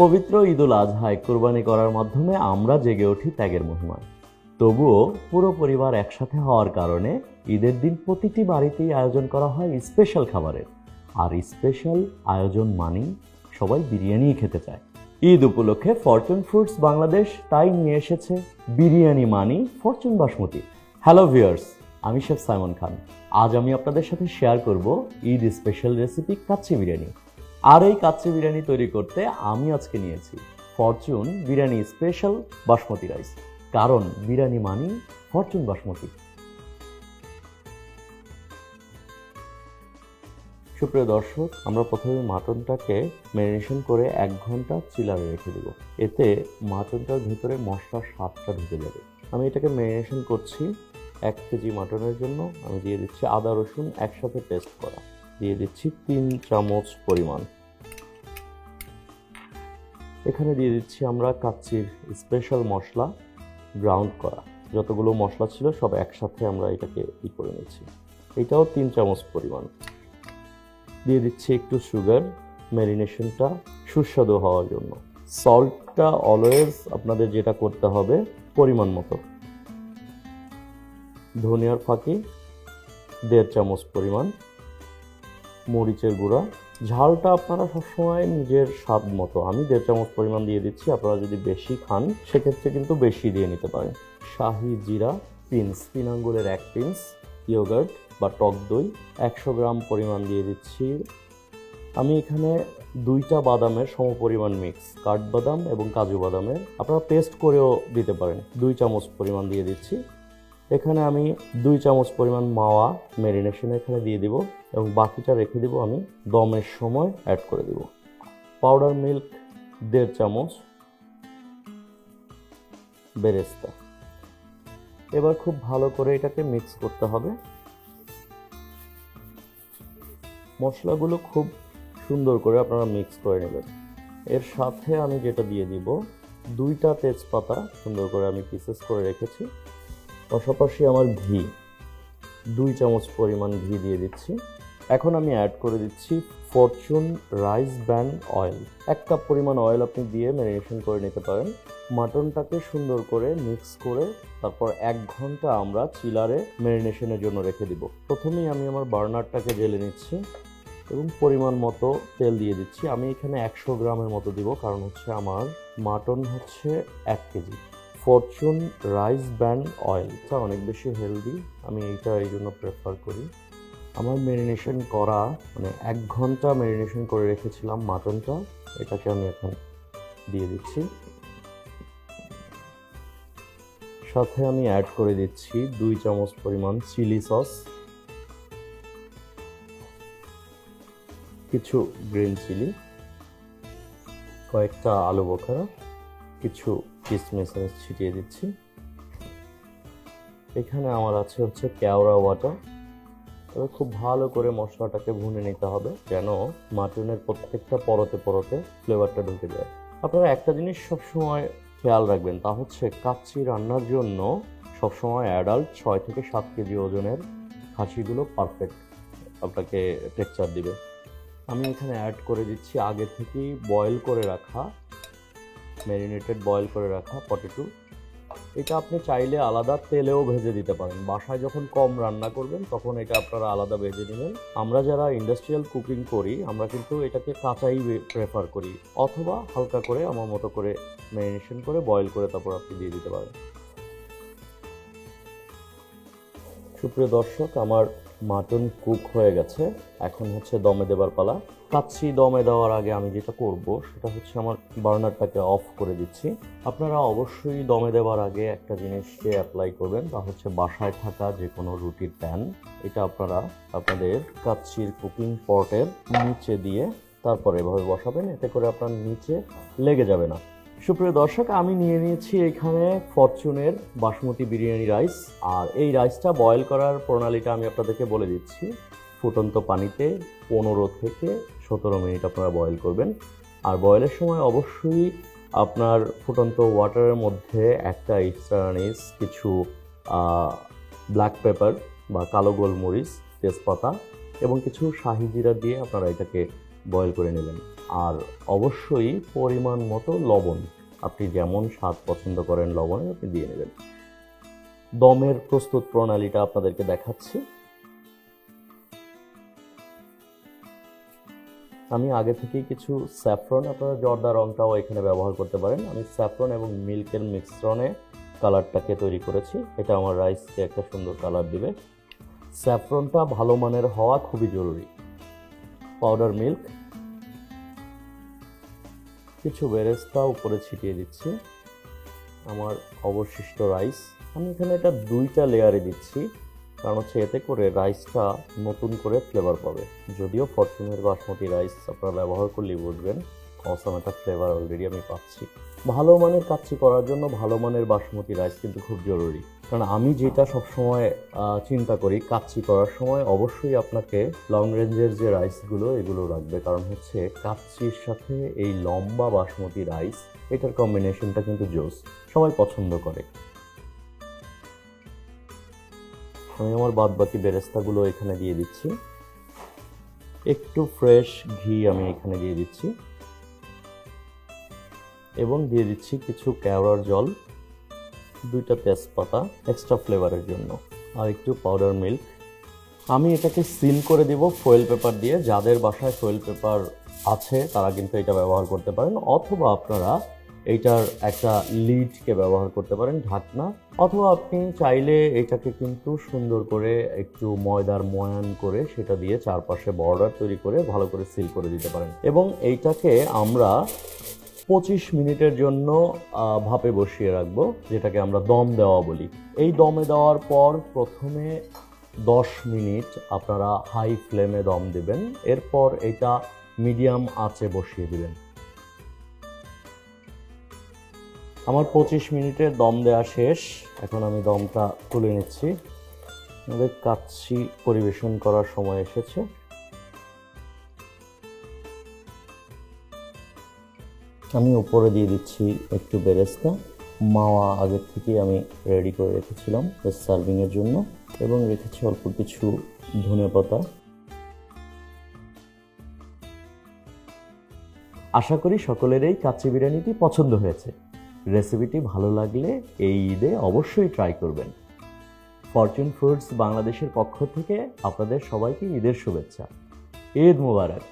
পবিত্র ঈদুল আজহায় কোরবানি করার মাধ্যমে আমরা জেগে উঠি ত্যাগের মহিমায়। তবুও পুরো পরিবার একসাথে হওয়ার কারণে ঈদের দিন প্রতিটি বাড়িতেই আয়োজন করা হয় স্পেশাল খাবারের। আর স্পেশাল আয়োজন মানেই সবাই বিরিয়ানিই খেতে চায়। ঈদ উপলক্ষে ফরচুন ফুডস বাংলাদেশ তাই নিয়ে এসেছে বিরিয়ানি মানি ফরচুন বাসমতি। হ্যালো ভিউয়ার্স, আমি শেফ সাইমন খান। আজ আমি আপনাদের সাথে শেয়ার করব ঈদ স্পেশাল রেসিপি কাচ্চি বিরিয়ানি। আর এই কাচ্চি বিরিয়ানি তৈরি করতে আমি আজকে নিয়েছি Fortune biryani special basmati rice. কারণ বিরিয়ানি মানি ফরচুন বাসমতি। সুপ্রিয় দর্শক, আমরা প্রথমে মাটনটাকে ম্যারিনেশন করে এক ঘণ্টা চিলারে রেখে দেব। এতে মাটনটার ভিতরে মশলার স্বাদটা ঢুকে যাবে। আমি এটাকে ম্যারিনেশন করছি এক কেজি মাটনের জন্য। আমি দিয়ে দিচ্ছি আদা রসুন একসাথে পেস্ট করা। দিয়ে দিচ্ছি তিন চামচ পরিমাণ। এখানে দিয়ে দিচ্ছি আমরা কাচ্চির স্পেশাল মশলা গ্রাউন্ড করা। যতগুলো মশলা ছিল সব একসাথে আমরা এটাকে ই করে নিচ্ছি। এটাও তিন চামচ পরিমাণ। দিয়ে দিচ্ছি একটু সুগার ম্যারিনেশনটা সুস্বাদু হওয়ার জন্য। সল্টটা অলওয়েজ আপনাদের যেটা করতে হবে পরিমাণ মতো। ধনিয়ার ফাঁকি দেড় চামচ পরিমাণ। মরিচের গুঁড়া। ঝালটা আপনারা সবসময় নিজের স্বাদ মতো, আমি দেড় চামচ পরিমাণ দিয়ে দিচ্ছি, আপনারা যদি বেশি খান, সেক্ষেত্রে কিন্তু বেশি দিয়ে নিতে পারেন। শাহি জিরা পিন্স, তিন আঙ্গুলের এক পিন্স, ইয়োগার্ট বা টক দই, একশো গ্রাম পরিমাণ দিয়ে দিচ্ছি। আমি এখানে দুইটা বাদামের সমপরিমাণ মিক্স, কাঠবাদাম এবং কাজু বাদামের। আপনারা পেস্ট করেও দিতে পারেন। দুই চামচ পরিমাণ দিয়ে দিচ্ছি। এখানে আমি দুই চামচ পরিমাণ মাওয়া ম্যারিনেশন এখানে দিয়ে দিব এবং বাকিটা রেখে দিব আমি দমের সময় অ্যাড করে দিব। পাউডার মিল্ক দেড় চামচ বেরেস্তা। এবার খুব ভালো করে এটাকে মিক্স করতে হবে। মশলাগুলো খুব সুন্দর করে আপনারা মিক্স করে নেবেন। এর সাথে আমি যেটা দিয়ে দিব, দুইটা তেজপাতা সুন্দর করে আমি পিসেস করে রেখেছি। পাশাপাশি আমার ঘি। দুই চামচ পরিমাণ ঘি দিয়ে দিচ্ছি। এখন আমি অ্যাড করে দিচ্ছি ফরচুন রাইস ব্যান অয়েল এক কাপ পরিমাণ অয়েল আপনি দিয়ে ম্যারিনেশন করে নিতে পারেন। মাটনটাকে সুন্দর করে মিক্স করে তারপর এক ঘণ্টা আমরা চিলারে ম্যারিনেশনের জন্য রেখে দিব। প্রথমেই আমি আমার বার্নারটাকে জেলে নিচ্ছি এবং পরিমাণ মতো তেল দিয়ে দিচ্ছি। আমি এখানে একশো গ্রামের মতো দিব, কারণ হচ্ছে আমার মাটন হচ্ছে এক কেজি। ফরচুন রাইস ব্যান্ড অয়েলটা অনেক বেশি হেলদি আমি এইটা এই জন্য প্রেফার করি। আমার ম্যারিনেশন করা মানে এক ঘণ্টা ম্যারিনেশন করে রেখেছিলাম মাটনটা এটাকে আমি এখন দিয়ে দিচ্ছি। সাথে আমি অ্যাড করে দিচ্ছি দুই চামচ পরিমাণ চিলি সস কিছু গ্রিন চিলি কয়েকটা আলু বোখারা, কিছু কিসমিস ছিটিয়ে দিচ্ছি। এখানে আমার আছে হচ্ছে কেওড়া ওয়াটার তবে খুব ভালো করে মশলাটাকে ভুনে নিতে হবে যেন মাটনের প্রত্যেকটা পরতে পরতে ফ্লেভারটা ঢুকে যায়। আপনারা একটা জিনিস সবসময় খেয়াল রাখবেন, তা হচ্ছে কাচ্চি রান্নার জন্য সবসময় অ্যাডাল্ট ছয় থেকে সাত কেজি ওজনের খাসিগুলো পারফেক্ট আপনাকে টেক্সচার দিবে। আমি এখানে অ্যাড করে দিচ্ছি আগে থেকেই বয়েল করে রাখা ম্যারিনেটেড বয়েল করে রাখা পটেটো। এটা আপনি চাইলে আলাদা তেলেও ভেজে দিতে পারেন। বাসায় যখন কম রান্না করবেন, তখন এটা আপনারা আলাদা ভেজে নেবেন। আমরা যারা ইন্ডাস্ট্রিয়াল কুকিং করি, আমরা কিন্তু এটাকে কাঁচাই প্রেফার করি। অথবা হালকা করে আমার মতো করে ম্যারিনেশন করে বয়েল করে তারপর আপনি দিয়ে দিতে পারেন। সুপ্রিয় দর্শক, আমার মাটন কুক হয়ে গেছে। এখন হচ্ছে দমে দেবার পালা। কাচ্ছি দমে দেওয়ার আগে আমি যেটা করব, সেটা হচ্ছে আমার বার্নারটাকে অফ করে দিচ্ছি। আপনারা অবশ্যই দমে দেওয়ার আগে একটা জিনিসকে অ্যাপ্লাই করবেন, তা হচ্ছে বাসায় থাকা যে কোনো রুটির প্যান। এটা আপনারা আপনাদের কাচ্ছির কুকিং পটের নিচে দিয়ে তারপর এভাবে বসাবেন, এতে করে আপনার নিচে লেগে যাবে না। সুপ্রিয় দর্শক, আমি নিয়ে নিয়েছি এখানে ফরচুনের বাসমতি বিরিয়ানি রাইস। আর এই রাইসটা বয়েল করার প্রণালীটা আমি আপনাদেরকে বলে দিচ্ছি। ফুটন্ত পানিতে পনেরো থেকে সতেরো মিনিট আপনারা বয়েল করবেন। আর বয়েলের সময় অবশ্যই আপনার ফুটন্ত ওয়াটারের মধ্যে একটা ইস্টারানিস কিছু ব্ল্যাক পেপার বা কালো গোলমরিচ, তেজপাতা এবং কিছু শাহি জিরা দিয়ে আপনারা এটাকে বয়েল করে নেবেন। আর অবশ্যই পরিমাণ মতো লবণ। আপনি যেমন স্বাদ পছন্দ করেন লবণে, আপনি দিয়ে নেবেন। দমের প্রস্তুত প্রণালীটা আপনাদেরকে দেখাচ্ছি। আমি আগে থেকেই কিছু স্যাফরন, আপনারা জর্দা রংটাও এখানে ব্যবহার করতে পারেন। আমি স্যাফরন এবং মিল্কের মিশ্রণে কালারটাকে তৈরি করেছি। এটা আমার রাইসকে একটা সুন্দর কালার দিবে। স্যাফরনটা ভালো মানের হওয়া খুবই জরুরি। পাউডার মিল্ক কিছু বেরেস্তা উপরে ছিটিয়ে দিচ্ছি, আমার অবশিষ্ট রাইস আমি এখানে এটা দুইটা লেয়ারে দিচ্ছি, কারণ হচ্ছে এতে করে রাইসটা নতুন করে ফ্লেভার পাবে। যদিও ফরচুনের বাসমতি রাইস আপনারা ব্যবহার করলেই বুঝবেন অসম একটা ফ্লেভার অলরেডি আমি পাচ্ছি। ভালো মানের কাচ্চি করার জন্য ভালো মানের বাসমতি রাইস কিন্তু খুব জরুরি। কারণ আমি যেটা সবসময় চিন্তা করি কাচ্চি করার সময় অবশ্যই আপনাকে লং রেঞ্জের যে রাইসগুলো এগুলো রাখবে। কারণ হচ্ছে কাচ্চির সাথে এই লম্বা বাসমতি রাইস এটার কম্বিনেশনটা কিন্তু জোস। সবাই পছন্দ করে। আমি আমার বাদ বাকি বেরেস্তাগুলো এখানে দিয়ে দিচ্ছি। একটু ফ্রেশ ঘি আমি এখানে দিয়ে দিচ্ছি। এবং দিয়ে দিচ্ছি কিছু কেওড়ার জল, দুইটা তেজপাতা এক্সট্রা ফ্লেভারের জন্য, আর একটু পাউডার মিল্ক আমি এটাকে সিল করে দিব ফয়েল পেপার দিয়ে। যাদের বাসায় ফয়েল পেপার আছে, তারা কিন্তু এটা ব্যবহার করতে পারেন। অথবা আপনারা এইটার একটা লিডকে ব্যবহার করতে পারেন, ঢাকনা। অথবা আপনি চাইলে এটাকে কিন্তু সুন্দর করে একটু ময়দার ময়ান করে সেটা দিয়ে চারপাশে বর্ডার তৈরি করে ভালো করে সিল করে দিতে পারেন। এবং এইটাকে আমরা পঁচিশ মিনিটের জন্য ভাপে বসিয়ে রাখব, যেটাকে আমরা দম দেওয়া বলি। এই দমে দেওয়ার পর প্রথমে দশ মিনিট আপনারা হাই ফ্লেমে দম দেবেন। এরপর এটা মিডিয়াম আঁচে বসিয়ে দিবেন। আমার পঁচিশ মিনিটের দম দেওয়া শেষ। এখন আমি দমটা তুলে নিচ্ছি। আমাদের কাচ্ছি পরিবেশন করার সময় এসেছে। আমি উপরে দিয়ে দিচ্ছি একটু বেরেস্তা। মাওয়া আগের থেকে আমি রেডি করে রেখেছিলাম সার্ভিংয়ের জন্য এবং রেখেছি অল্প কিছু ধনে পাতা। আশা করি সকলের এই কাচ্চি বিরিয়ানিটি পছন্দ হয়েছে। রেসিপিটি ভালো লাগলে এই ঈদে অবশ্যই ট্রাই করবেন। ফরচুন ফুডস বাংলাদেশের পক্ষ থেকে আপনাদের সবাইকে ঈদের শুভেচ্ছা। ঈদ মুবারক।